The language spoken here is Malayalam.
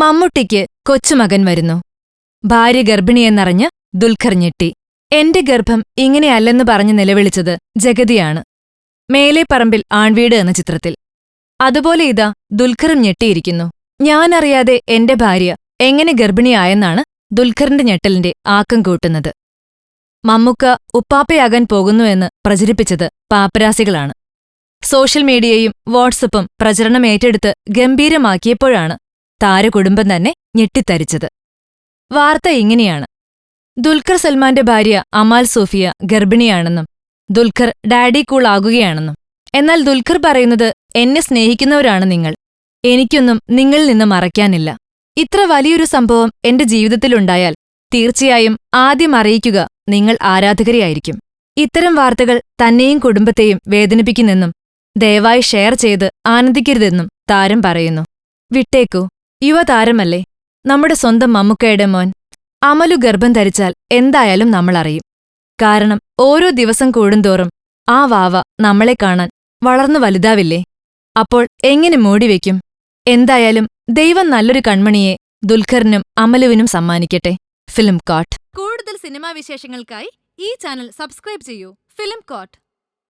മമ്മൂട്ടിക്ക് കൊച്ചുമകൻ വരുന്നു. ഭാര്യ ഗർഭിണിയെന്നറിഞ്ഞ് ദുൽഖർ ഞെട്ടി. എന്റെ ഗർഭം ഇങ്ങനെയല്ലെന്ന് പറഞ്ഞ് നിലവിളിച്ചത് ജഗതിയാണ്. മേലെ പറമ്പിൽ ആൺവീട് എന്ന ചിത്രത്തിൽ. അതുപോലെ ഇതാ ദുൽഖറും ഞെട്ടിയിരിക്കുന്നു. ഞാനറിയാതെ എന്റെ ഭാര്യ എങ്ങനെ ഗർഭിണിയായെന്നാണ് ദുൽഖറിന്റെ ഞെട്ടലിന്റെ ആക്കം കൂട്ടുന്നത്. മമ്മുക്ക ഉപ്പാപ്പയാകാൻ പോകുന്നുവെന്ന് പ്രചരിപ്പിച്ചത് പാപ്പരാസികളാണ്. സോഷ്യൽ മീഡിയയും വാട്സപ്പും പ്രചരണം ഏറ്റെടുത്ത് ഗംഭീരമാക്കിയപ്പോഴാണ് താരകുടുംബം തന്നെ ഞെട്ടിത്തരിച്ചത്. വാർത്ത ഇങ്ങനെയാണ്. ദുൽഖർ സൽമാന്റെ ഭാര്യ അമാൽ സോഫിയ ഗർഭിണിയാണെന്നും ദുൽഖർ ഡാഡി കൂൾ ആകുകയാണെന്നും എന്നാൽ ദുൽഖർ പറയുന്നത് എന്നെ സ്നേഹിക്കുന്നവരാണ് നിങ്ങൾ. എനിക്കൊന്നും നിങ്ങളിൽ നിന്ന് മറയ്ക്കാനില്ല. ഇത്ര വലിയൊരു സംഭവം എന്റെ ജീവിതത്തിലുണ്ടായാൽ തീർച്ചയായും ആദ്യം അറിയിക്കുക നിങ്ങൾ ആരാധകരെയായിരിക്കും. ഇത്തരം വാർത്തകൾ തന്നെയും കുടുംബത്തെയും വേദനിപ്പിക്കുന്നെന്നും ദയവായി ഷെയർ ചെയ്ത് ആനന്ദിക്കരുതെന്നും താരം പറയുന്നു. വിട്ടേക്കൂ. യുവതാരമല്ലേ? നമ്മുടെ സ്വന്തം മമ്മുക്കയുടെ മോൻ. അമലു ഗർഭം ധരിച്ചാൽ എന്തായാലും നമ്മളറിയും. കാരണം ഓരോ ദിവസം കൂടുന്തോറും ആ വാവ നമ്മളെ കാണാൻ വളർന്നു വലുതാവില്ലേ? അപ്പോൾ എങ്ങനെ മൂടിവെക്കും എന്തായാലും ദൈവം നല്ലൊരു കൺമണിയെ ദുൽഖറിനും അമലുവിനും സമ്മാനിക്കട്ടെ. Film quote. കൂടുതൽ സിനിമാ വിശേഷങ്ങൾക്കായി ഈ ചാനൽ സബ്സ്ക്രൈബ് ചെയ്യൂ. Film quote.